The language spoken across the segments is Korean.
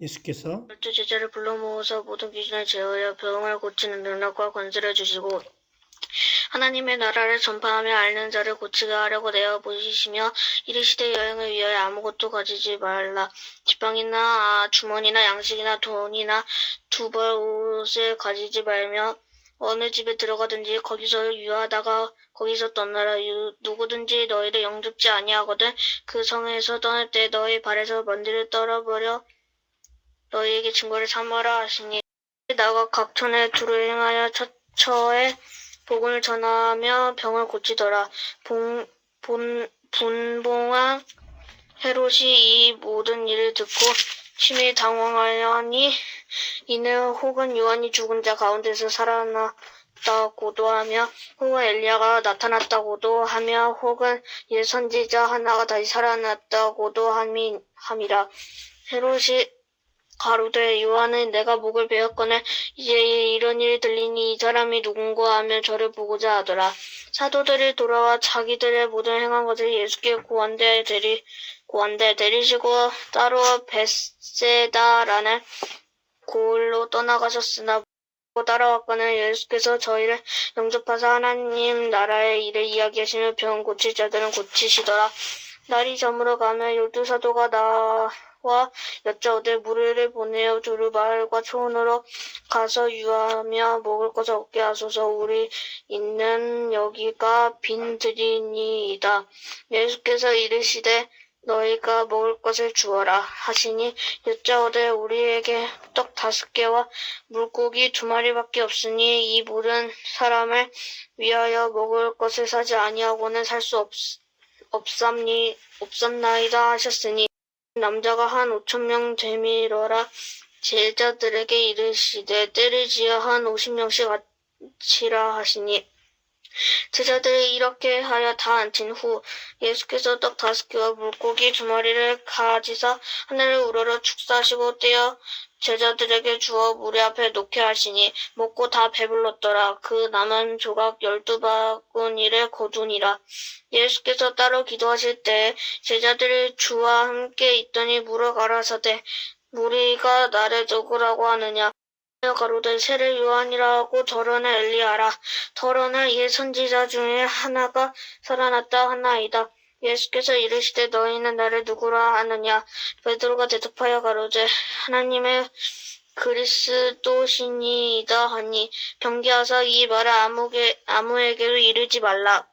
예수께서 열두 제자를 불러 모아서 모든 귀신을 제어하여 병을 고치는 능력과 권세를 주시고 하나님의 나라를 전파하며 앓는 자를 고치게 하려고 내어 보이시며 이르시되 여행을 위하여 아무것도 가지지 말라. 지팡이나 아, 주머니나 양식이나 돈이나 두벌 옷을 가지지 말며 어느 집에 들어가든지 거기서 유하다가 거기서 떠나라. 유- 누구든지 너희를 영접지 아니하거든 그 성에서 떠날 때 너희 발에서 먼지를 떨어버려 너희에게 증거를 삼아라 하시니 나가 각 촌에 두루 행하여 처처에 복음을 전하며 병을 고치더라. 봉, 본, 분봉한 헤롯이 이 모든 일을 듣고 심히 당황하여니 이는 혹은 요한이 죽은 자 가운데서 살아났다고도 하며 혹은 엘리야가 나타났다고도 하며 혹은 예 선지자 하나가 다시 살아났다고도 함이, 함이라. 헤롯이 가로되 요한은 내가 목을 베었거늘 이제 이런 일이 들리니 이 사람이 누군가 하며 저를 보고자 하더라. 사도들이 돌아와 자기들의 모든 행한 것을 예수께 고한대 데리 고한대 데리시고 따로 베세다라는 고을로 떠나가셨으나 따라왔거늘 예수께서 저희를 영접하사 하나님 나라의 일을 이야기하시며 병 고칠 자들은 고치시더라. 날이 저물어 가며 열두 사도가 나 와 여짜오되 무리를 보내어 두루 마을과 초원으로 가서 유하며 먹을 것을 얻게 하소서 우리 있는 여기가 빈들이니이다. 예수께서 이르시되 너희가 먹을 것을 주어라 하시니 여짜오되 우리에게 떡 다섯 개와 물고기 두 마리밖에 없으니 이 모든 사람을 위하여 먹을 것을 사지 아니하고는 살 수 없, 없삼니 없삼나이다 하셨으니 남자가 한 오천 명 되밀어라 제자들에게 이르시되 때를 지어 한 오십 명씩 앉히라 하시니 제자들이 이렇게 하여 다 앉힌 후 예수께서 떡 다섯 개와 물고기 두 마리를 가지사 하늘을 우러러 축사하시고 떼어 제자들에게 주어 무리 앞에 놓게 하시니 먹고 다 배불렀더라. 그 남은 조각 열두 바구니를 거두니라. 예수께서 따로 기도하실 때 제자들이 주와 함께 있더니 물어 가라사대 무리가 나를 누구라고 하느냐 가로되 세례 요한이라고 더러는 엘리야라. 더러는 옛 선지자 중에 하나가 살아났다 하나이다. 예수께서 이르시되 너희는 나를 누구라 하느냐? 베드로가 대답하여 가로되 하나님의 그리스도시니이다 하니 경계하사 이 말을 아무게, 아무에게도 이르지 말라.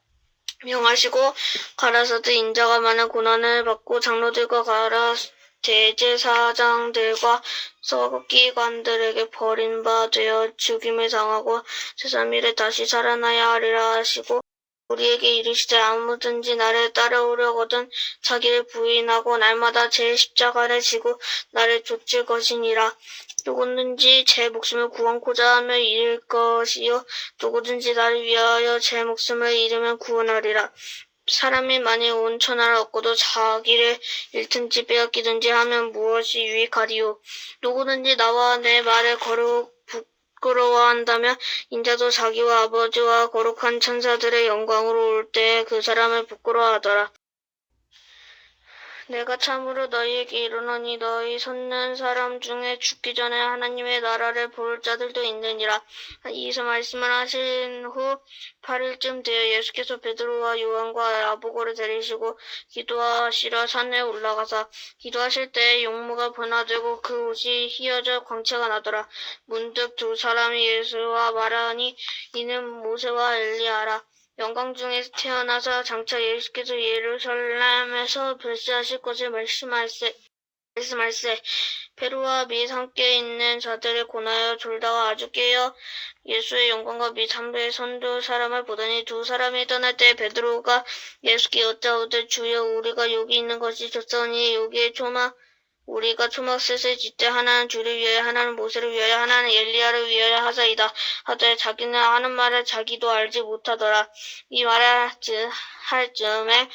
명하시고 가라사드 인자가 많은 고난을 받고 장로들과 가라 대제사장들과 서기관들에게 버림바 되어 죽임을 당하고 제3일에 다시 살아나야 하리라 하시고 우리에게 이르시되 아무든지 나를 따라오려거든 자기를 부인하고 날마다 제 십자가를 지고 나를 좇을 것이니라. 누구든지 제 목숨을 구원코자 하며 잃을 것이요. 누구든지 나를 위하여 제 목숨을 잃으면 구원하리라 사람이 만일 온 천하를 얻고도 자기를 잃든지 빼앗기든지 하면 무엇이 유익하리요 누구든지 나와 내 말을 거룩 부끄러워한다면 인자도 자기와 아버지와 거룩한 천사들의 영광으로 올 때 그 사람을 부끄러워하더라. 내가 참으로 너희에게 이르노니 너희 섰는 사람 중에 죽기 전에 하나님의 나라를 볼 자들도 있느니라. 이 말씀을 하신 후 8일쯤 되어 예수께서 베드로와 요한과 야보고를 데리시고 기도하시러 산에 올라가사 기도하실 때 용모가 변화되고 그 옷이 휘어져 광채가 나더라. 문득 두 사람이 예수와 말하니 이는 모세와 엘리야라. 영광 중에서 태어나서 장차 예수께서 예루살렘에서 별세하실 것을 말씀할세. 말씀할세. 베로와 및 함께 있는 자들을 권하여 졸다가 아주 깨어 예수의 영광과 및 함께 선두 사람을 보더니 두 사람이 떠날 때 베드로가 예수께 여짜오되 주여 우리가 여기 있는 것이 좋사오니 여기에 초막 우리가 초막셋을 짓되 하나는 주를 위하여 하나는 모세를 위하여 하나는 엘리야를 위하여 하사이다. 하되 자기는 하는 말을 자기도 알지 못하더라. 이 말을 즈- 할 즈음에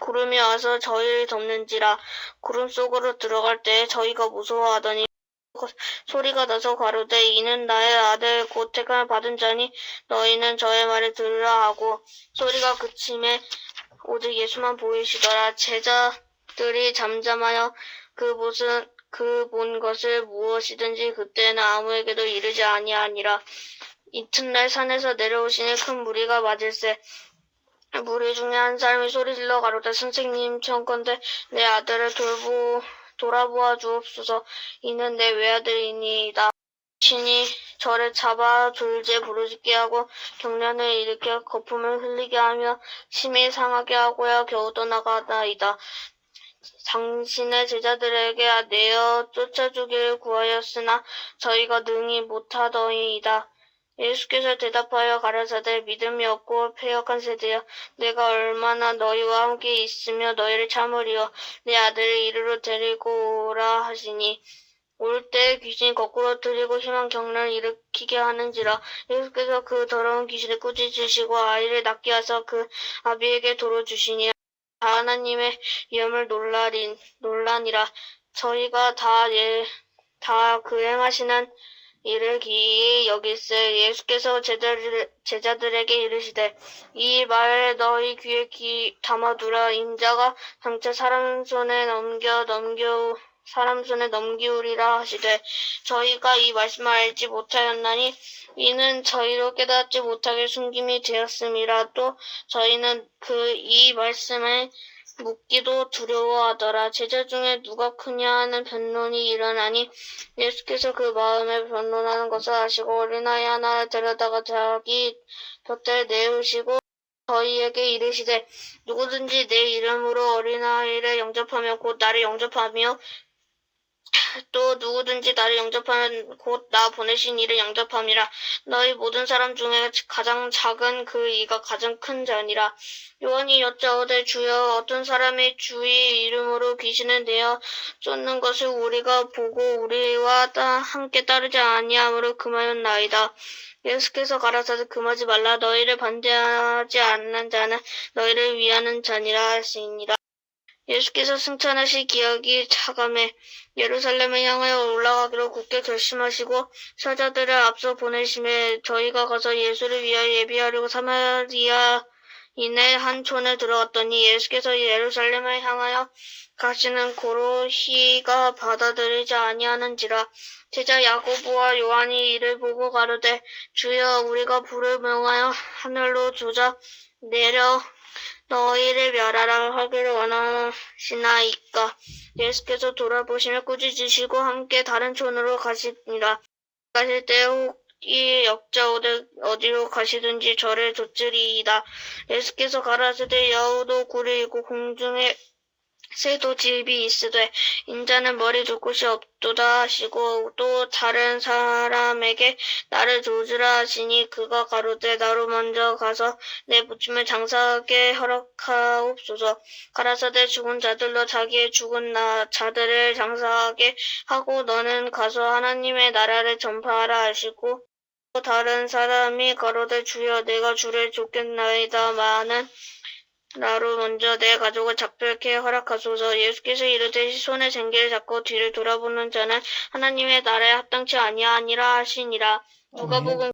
구름이 와서 저희를 덮는지라. 구름 속으로 들어갈 때 저희가 무서워하더니 소리가 나서 가로되 이는 나의 아들 곧 택함을 받은 자니 너희는 저의 말을 들으라 하고 소리가 그침에 오직 예수만 보이시더라. 제자 들이 잠잠하여 그 모습 그 본 것을 무엇이든지 그때는 아무에게도 이르지 아니하니라. 이튿날 산에서 내려오시니 큰 무리가 맞을세. 무리 중에 한 사람이 소리질러 가로되 선생님 청컨대 내 아들을 돌보 돌아보아 주옵소서 이는 내 외아들이니이다. 신이 저를 잡아 졸제 부르짖게 하고 경련을 일으켜 거품을 흘리게 하며 심히 상하게 하고야 겨우 떠나가나이다. 당신의 제자들에게 내어 쫓아주기를 구하였으나 저희가 능히 못하더이다. 예수께서 대답하여 가라사대 믿음이 없고 패역한 세대여 내가 얼마나 너희와 함께 있으며 너희를 참으리요 내 아들을 이리로 데리고 오라 하시니 올 때 귀신이 거꾸로 들이고 희망 경련을 일으키게 하는지라 예수께서 그 더러운 귀신을 꾸짖으시고 아이를 낳게 하사 그 아비에게 도로 주시니 다 하나님의 위엄을 놀라린 놀라니라. 저희가 다 예 다 그 행하시는 이를 기이 여길세 예수께서 제자들, 제자들에게 이르시되 이 말 너희 귀에 귀 담아두라. 인자가 장차 사람 손에 넘겨 넘겨 사람 손에 넘기우리라 하시되 저희가 이 말씀을 알지 못하였나니 이는 저희로 깨닫지 못하게 숨김이 되었음이라 또 저희는 그 이 말씀을 묻기도 두려워하더라. 제자 중에 누가 크냐 하는 변론이 일어나니 예수께서 그 마음에 변론하는 것을 아시고 어린아이 하나를 데려다가 자기 곁에 내으시고 저희에게 이르시되 누구든지 내 이름으로 어린아이를 영접하며 곧 나를 영접하며 또 누구든지 나를 영접하면 곧 나 보내신 이를 영접함이라. 너희 모든 사람 중에 가장 작은 그 이가 가장 큰 자니라. 요한이 여짜오되 주여 어떤 사람이 주의 이름으로 귀신을 내어 쫓는 것을 우리가 보고 우리와 따, 함께 따르지 아니하므로 금하였나이다. 예수께서 가라사대 금하지 말라. 너희를 반대하지 않는 자는 너희를 위하는 자니라 하시니라 예수께서 승천하실 기억이 차감해 예루살렘을 향하여 올라가기로 굳게 결심하시고 사자들을 앞서 보내심에 저희가 가서 예수를 위하여 예비하려고 사마리아 이내 한 촌에 들어갔더니 예수께서 예루살렘을 향하여 가시는 고로 희가 받아들이지 아니하는지라 제자 야고보와 요한이 이를 보고 가로되 주여 우리가 불을 명하여 하늘로 조자 내려 너희를 멸하라 하기를 원하시나이까? 예수께서 돌아보시며 꾸짖으시고 함께 다른 촌으로 가시니라 가실 때 혹이 역자오되 어디로 가시든지 저를 좇으리이다. 예수께서 가라사대 여우도 있고 공중에 새도 집이 있으되 인자는 머리 둘 곳이 없도다 하시고 또 다른 사람에게 나를 조주라 하시니 그가 가로되 나로 먼저 가서 내 부침을 장사하게 허락하옵소서. 가라사대 죽은 자들로 자기의 죽은 나 자들을 장사하게 하고 너는 가서 하나님의 나라를 전파하라 하시고 또 다른 사람이 가로되 주여 내가 주를 쫓겠나이다마는 나로 먼저 내 가족을 작별케 허락하소서. 예수께서 이르되 손에 쟁기를 잡고 뒤를 돌아보는 자는 하나님의 나라에 합당치 아니하니라 하시니라. 누가복음